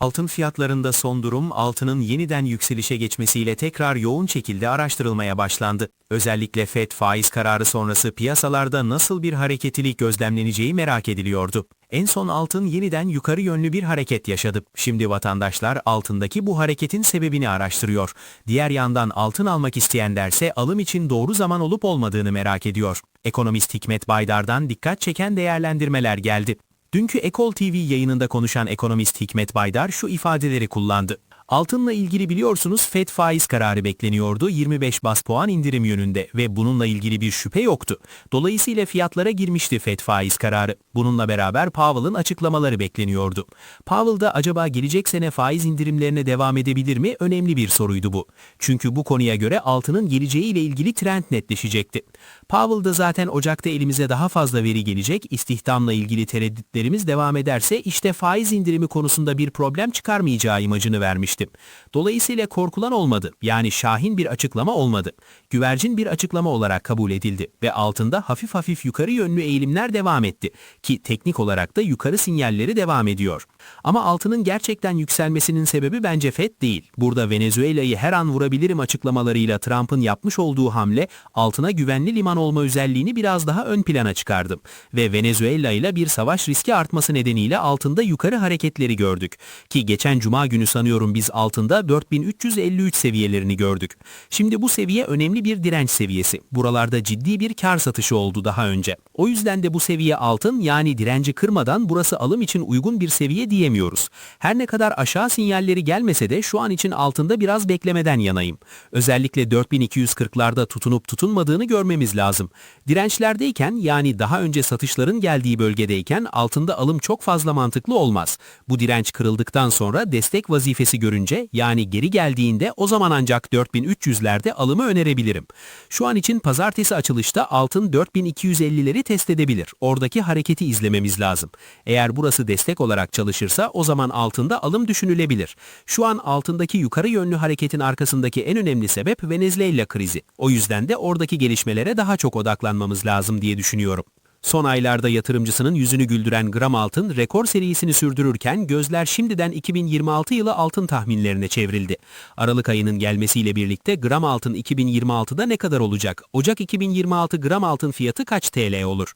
Altın fiyatlarında son durum altının yeniden yükselişe geçmesiyle tekrar yoğun şekilde araştırılmaya başlandı. Özellikle FED faiz kararı sonrası piyasalarda nasıl bir hareketlilik gözlemleneceği merak ediliyordu. En son altın yeniden yukarı yönlü bir hareket yaşadı. Şimdi vatandaşlar altındaki bu hareketin sebebini araştırıyor. Diğer yandan altın almak isteyenlerse alım için doğru zaman olup olmadığını merak ediyor. Ekonomist Hikmet Baydar'dan dikkat çeken değerlendirmeler geldi. Dünkü Ekol TV yayınında konuşan ekonomist Hikmet Baydar şu ifadeleri kullandı. Altınla ilgili biliyorsunuz FED faiz kararı bekleniyordu 25 bas puan indirim yönünde ve bununla ilgili bir şüphe yoktu. Dolayısıyla fiyatlara girmişti FED faiz kararı. Bununla beraber Powell'ın açıklamaları bekleniyordu. Powell da acaba gelecek sene faiz indirimlerine devam edebilir mi? Önemli bir soruydu bu. Çünkü bu konuya göre altının geleceği ile ilgili trend netleşecekti. Powell da zaten Ocak'ta elimize daha fazla veri gelecek, istihdamla ilgili tereddütlerimiz devam ederse işte faiz indirimi konusunda bir problem çıkarmayacağı imajını vermişti. Dolayısıyla korkulan olmadı. Yani şahin bir açıklama olmadı. Güvercin bir açıklama olarak kabul edildi ve altında hafif hafif yukarı yönlü eğilimler devam etti ki teknik olarak da yukarı sinyalleri devam ediyor. Ama altının gerçekten yükselmesinin sebebi bence FED değil. Burada Venezuela'yı her an vurabilirim açıklamalarıyla Trump'ın yapmış olduğu hamle altına güvenli liman olma özelliğini biraz daha ön plana çıkardı. Ve Venezuela ile bir savaş riski artması nedeniyle altında yukarı hareketleri gördük. Ki geçen cuma günü sanıyorum biz altında 4353 seviyelerini gördük. Şimdi bu seviye önemli bir direnç seviyesi. Buralarda ciddi bir kar satışı oldu daha önce. O yüzden de bu seviye altın yani direnci kırmadan burası alım için uygun bir seviye diyemiyoruz. Her ne kadar aşağı sinyalleri gelmese de şu an için altında biraz beklemeden yanayım. Özellikle 4240'larda tutunup tutunmadığını görmemiz lazım. Dirençlerdeyken yani daha önce satışların geldiği bölgedeyken altında alım çok fazla mantıklı olmaz. Bu direnç kırıldıktan sonra destek vazifesi görünce yani geri geldiğinde o zaman ancak 4300'lerde alımı önerebilirim. Şu an için pazartesi açılışta altın 4250'leri test edebilir. Oradaki hareketi izlememiz lazım. Eğer burası destek olarak çalışırsa o zaman altında alım düşünülebilir. Şu an altındaki yukarı yönlü hareketin arkasındaki en önemli sebep Venezuela krizi. O yüzden de oradaki gelişmelere daha çok odaklanmamız lazım diye düşünüyorum. Son aylarda yatırımcısının yüzünü güldüren gram altın rekor serisini sürdürürken gözler şimdiden 2026 yılı altın tahminlerine çevrildi. Aralık ayının gelmesiyle birlikte gram altın 2026'da ne kadar olacak? Ocak 2026 gram altın fiyatı kaç TL olur?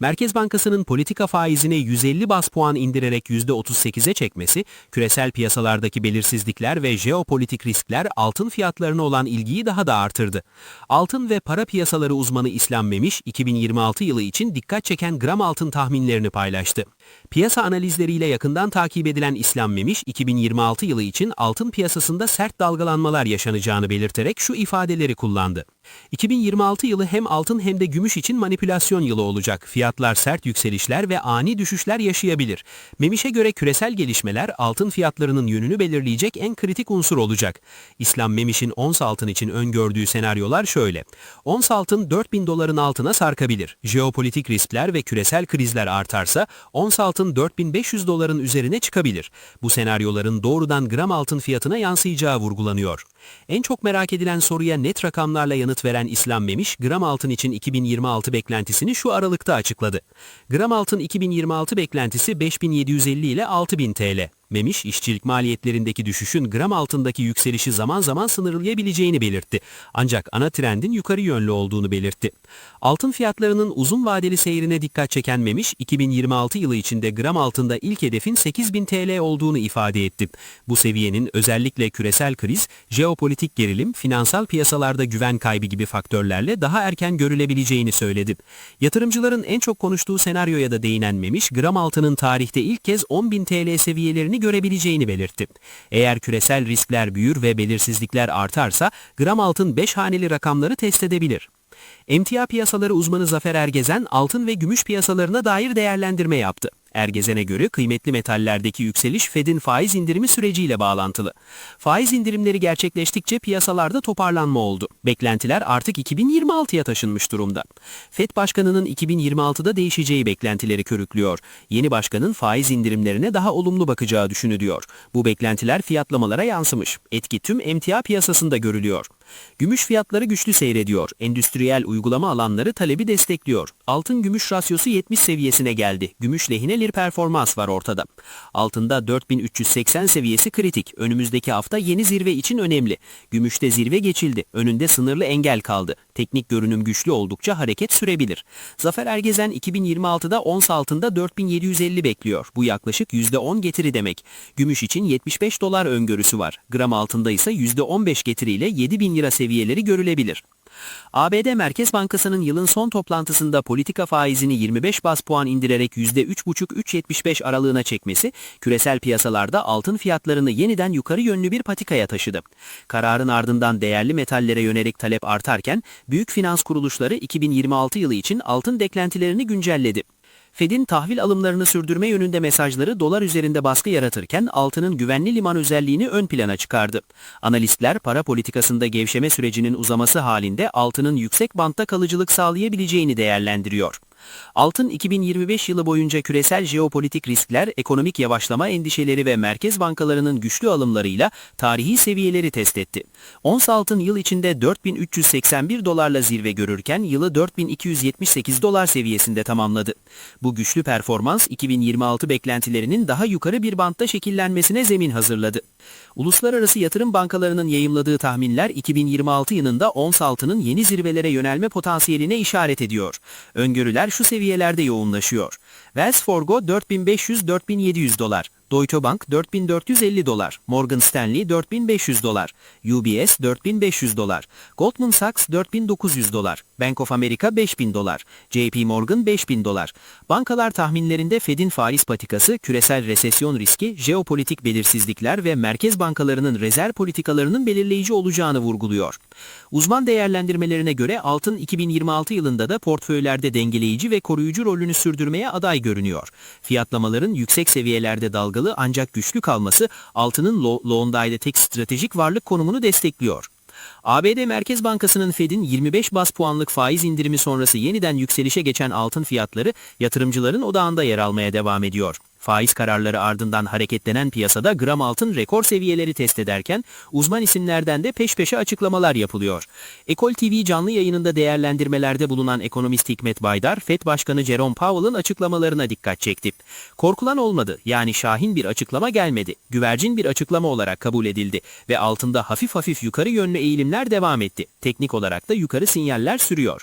Merkez Bankası'nın politika faizini 150 bas puan indirerek %38'e çekmesi, küresel piyasalardaki belirsizlikler ve jeopolitik riskler altın fiyatlarına olan ilgiyi daha da artırdı. Altın ve para piyasaları uzmanı İslam Memiş, 2026 yılı için dikkat çeken gram altın tahminlerini paylaştı. Piyasa analizleriyle yakından takip edilen İslam Memiş, 2026 yılı için altın piyasasında sert dalgalanmalar yaşanacağını belirterek şu ifadeleri kullandı. 2026 yılı hem altın hem de gümüş için manipülasyon yılı olacak. Fiyatlar sert yükselişler ve ani düşüşler yaşayabilir. Memiş'e göre küresel gelişmeler altın fiyatlarının yönünü belirleyecek en kritik unsur olacak. İslam Memiş'in ons altın için öngördüğü senaryolar şöyle. Ons altın 4000 doların altına sarkabilir. Jeopolitik riskler ve küresel krizler artarsa ons altın 4500 doların üzerine çıkabilir. Bu senaryoların doğrudan gram altın fiyatına yansıyacağı vurgulanıyor. En çok merak edilen soruya net rakamlarla yanıt veren İslam Memiş, gram altın için 2026 beklentisini şu aralıkta açıkladı. Gram altın 2026 beklentisi 5750 ile 6000 TL. Memiş, işçilik maliyetlerindeki düşüşün gram altındaki yükselişi zaman zaman sınırlayabileceğini belirtti. Ancak ana trendin yukarı yönlü olduğunu belirtti. Altın fiyatlarının uzun vadeli seyrine dikkat çeken Memiş, 2026 yılı içinde gram altında ilk hedefin 8000 TL olduğunu ifade etti. Bu seviyenin özellikle küresel kriz, jeopolitik gerilim, finansal piyasalarda güven kaybı gibi faktörlerle daha erken görülebileceğini söyledi. Yatırımcıların en çok konuştuğu senaryoya da değinen Memiş, gram altının tarihte ilk kez 10.000 TL seviyelerini görebileceğini belirtti. Eğer küresel riskler büyür ve belirsizlikler artarsa gram altın 5 haneli rakamları test edebilir. Emtia piyasaları uzmanı Zafer Ergezen altın ve gümüş piyasalarına dair değerlendirme yaptı. Ergezen'e göre kıymetli metallerdeki yükseliş Fed'in faiz indirimi süreciyle bağlantılı. Faiz indirimleri gerçekleştikçe piyasalarda toparlanma oldu. Beklentiler artık 2026'ya taşınmış durumda. Fed Başkanı'nın 2026'da değişeceği beklentileri körüklüyor. Yeni başkanın faiz indirimlerine daha olumlu bakacağı düşünülüyor. Bu beklentiler fiyatlamalara yansımış. Etki tüm emtia piyasasında görülüyor. Gümüş fiyatları güçlü seyrediyor. Endüstriyel uygulama alanları talebi destekliyor. Altın gümüş rasyosu 70 seviyesine geldi. Gümüş lehine bir performans var ortada. Altında 4380 seviyesi kritik. Önümüzdeki hafta yeni zirve için önemli. Gümüşte zirve geçildi. Önünde sınırlı engel kaldı. Teknik görünüm güçlü oldukça hareket sürebilir. Zafer Ergezen 2026'da ons altında 4750 bekliyor. Bu yaklaşık %10 getiri demek. Gümüş için 75 dolar öngörüsü var. Gram altında ise %15 getiriyle 7000 lira seviyeleri görülebilir. ABD Merkez Bankası'nın yılın son toplantısında politika faizini 25 bas puan indirerek %3,5-3,75 aralığına çekmesi, küresel piyasalarda altın fiyatlarını yeniden yukarı yönlü bir patikaya taşıdı. Kararın ardından değerli metallere yönelik talep artarken, büyük finans kuruluşları 2026 yılı için altın beklentilerini güncelledi. Fed'in tahvil alımlarını sürdürme yönünde mesajları dolar üzerinde baskı yaratırken altının güvenli liman özelliğini ön plana çıkardı. Analistler para politikasında gevşeme sürecinin uzaması halinde altının yüksek bantta kalıcılık sağlayabileceğini değerlendiriyor. Altın 2025 yılı boyunca küresel jeopolitik riskler, ekonomik yavaşlama endişeleri ve merkez bankalarının güçlü alımlarıyla tarihi seviyeleri test etti. Ons altın yıl içinde 4381 dolarla zirve görürken yılı 4278 dolar seviyesinde tamamladı. Bu güçlü performans 2026 beklentilerinin daha yukarı bir bantta şekillenmesine zemin hazırladı. Uluslararası yatırım bankalarının yayımladığı tahminler 2026 yılında ons altının yeni zirvelere yönelme potansiyeline işaret ediyor. Öngörüler şu seviyelerde yoğunlaşıyor. Wells Fargo 4500-4700 dolar, Deutsche Bank 4450 dolar, Morgan Stanley 4500 dolar, UBS 4500 dolar, Goldman Sachs 4900 dolar, Bank of America 5000 dolar, JP Morgan 5000 dolar. Bankalar tahminlerinde Fed'in faiz patikası, küresel resesyon riski, jeopolitik belirsizlikler ve merkez bankalarının rezerv politikalarının belirleyici olacağını vurguluyor. Uzman değerlendirmelerine göre altın 2026 yılında da portföylerde dengeleyici ve koruyucu rolünü sürdürmeye aday görünüyor. Fiyatlamaların yüksek seviyelerde dalgalı ancak güçlü kalması altının lo Londay'da tek stratejik varlık konumunu destekliyor. ABD Merkez Bankası'nın Fed'in 25 bas puanlık faiz indirimi sonrası yeniden yükselişe geçen altın fiyatları yatırımcıların odağında yer almaya devam ediyor. Faiz kararları ardından hareketlenen piyasada gram altın rekor seviyeleri test ederken uzman isimlerden de peş peşe açıklamalar yapılıyor. Ekol TV canlı yayınında değerlendirmelerde bulunan ekonomist Hikmet Baydar, FED Başkanı Jerome Powell'ın açıklamalarına dikkat çekti. Korkulan olmadı yani şahin bir açıklama gelmedi. Güvercin bir açıklama olarak kabul edildi ve altında hafif hafif yukarı yönlü eğilimler devam etti. Teknik olarak da yukarı sinyaller sürüyor.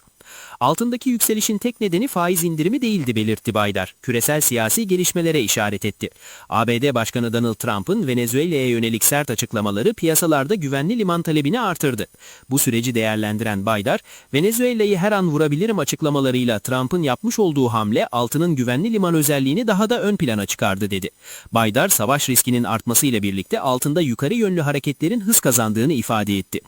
Altındaki yükselişin tek nedeni faiz indirimi değildi belirtti Baydar. Küresel siyasi gelişmelere işaret etti. ABD Başkanı Donald Trump'ın Venezuela'ya yönelik sert açıklamaları piyasalarda güvenli liman talebini artırdı. Bu süreci değerlendiren Baydar, Venezuela'yı her an vurabilirim açıklamalarıyla Trump'ın yapmış olduğu hamle altının güvenli liman özelliğini daha da ön plana çıkardı dedi. Baydar, savaş riskinin artmasıyla birlikte altında yukarı yönlü hareketlerin hız kazandığını ifade etti.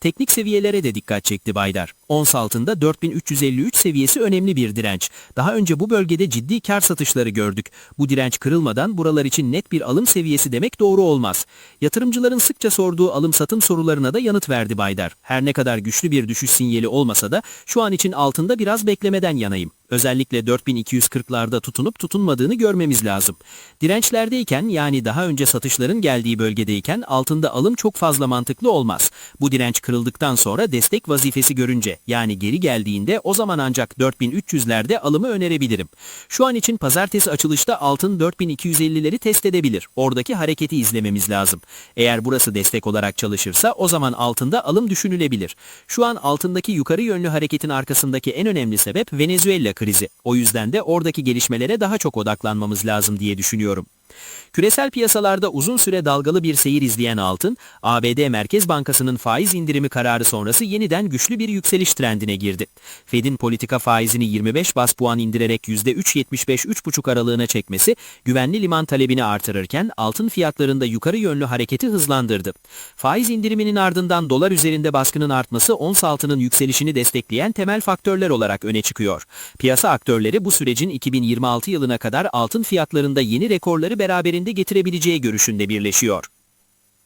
Teknik seviyelere de dikkat çekti Baydar. Ons altında 4353 seviyesi önemli bir direnç. Daha önce bu bölgede ciddi kar satışları gördük. Bu direnç kırılmadan buralar için net bir alım seviyesi demek doğru olmaz. Yatırımcıların sıkça sorduğu alım satım sorularına da yanıt verdi Baydar. Her ne kadar güçlü bir düşüş sinyali olmasa da şu an için altında biraz beklemeden yanayım. Özellikle 4240'larda tutunup tutunmadığını görmemiz lazım. Dirençlerdeyken yani daha önce satışların geldiği bölgedeyken altında alım çok fazla mantıklı olmaz. Bu direnç kırıldıktan sonra destek vazifesi görünce yani geri geldiğinde o zaman ancak 4300'lerde alımı önerebilirim. Şu an için pazartesi açılışta altın 4250'leri test edebilir. Oradaki hareketi izlememiz lazım. Eğer burası destek olarak çalışırsa o zaman altında alım düşünülebilir. Şu an altındaki yukarı yönlü hareketin arkasındaki en önemli sebep Venezuela krizi. O yüzden de oradaki gelişmelere daha çok odaklanmamız lazım diye düşünüyorum. Küresel piyasalarda uzun süre dalgalı bir seyir izleyen altın, ABD Merkez Bankası'nın faiz indirimi kararı sonrası yeniden güçlü bir yükseliş trendine girdi. Fed'in politika faizini 25 bas puan indirerek %3.75-3.5 aralığına çekmesi, güvenli liman talebini artırırken altın fiyatlarında yukarı yönlü hareketi hızlandırdı. Faiz indiriminin ardından dolar üzerinde baskının artması ons altının yükselişini destekleyen temel faktörler olarak öne çıkıyor. Piyasa aktörleri bu sürecin 2026 yılına kadar altın fiyatlarında yeni rekorları beraberinde getirebileceği görüşünde birleşiyor.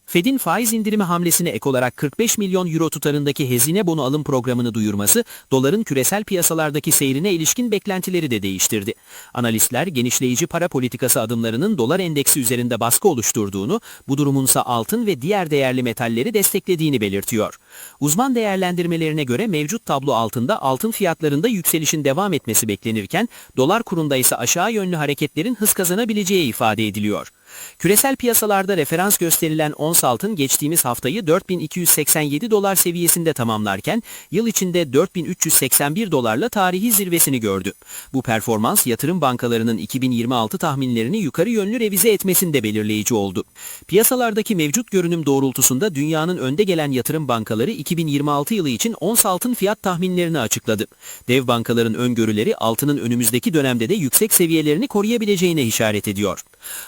Fed'in faiz indirimi hamlesine ek olarak 45 milyon euro tutarındaki hazine bonu alım programını duyurması, doların küresel piyasalardaki seyrine ilişkin beklentileri de değiştirdi. Analistler genişleyici para politikası adımlarının dolar endeksi üzerinde baskı oluşturduğunu, bu durumunsa altın ve diğer değerli metalleri desteklediğini belirtiyor. Uzman değerlendirmelerine göre mevcut tablo altında altın fiyatlarında yükselişin devam etmesi beklenirken, dolar kurunda ise aşağı yönlü hareketlerin hız kazanabileceği ifade ediliyor. Küresel piyasalarda referans gösterilen ons altın geçtiğimiz haftayı 4287 dolar seviyesinde tamamlarken yıl içinde 4381 dolarla tarihi zirvesini gördü. Bu performans yatırım bankalarının 2026 tahminlerini yukarı yönlü revize etmesinde belirleyici oldu. Piyasalardaki mevcut görünüm doğrultusunda dünyanın önde gelen yatırım bankaları 2026 yılı için ons altın fiyat tahminlerini açıkladı. Dev bankaların öngörüleri altının önümüzdeki dönemde de yüksek seviyelerini koruyabileceğine işaret ediyor.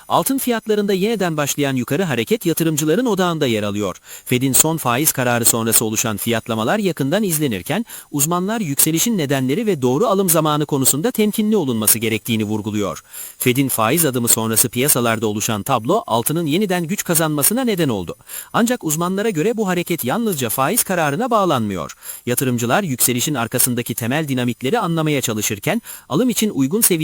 Altın fiyatlarında yeniden başlayan yukarı hareket yatırımcıların odağında yer alıyor. Fed'in son faiz kararı sonrası oluşan fiyatlamalar yakından izlenirken uzmanlar yükselişin nedenleri ve doğru alım zamanı konusunda temkinli olunması gerektiğini vurguluyor. Fed'in faiz adımı sonrası piyasalarda oluşan tablo altının yeniden güç kazanmasına neden oldu. Ancak uzmanlara göre bu hareket yalnızca faiz kararına bağlanmıyor. Yatırımcılar yükselişin arkasındaki temel dinamikleri anlamaya çalışırken alım için uygun seviye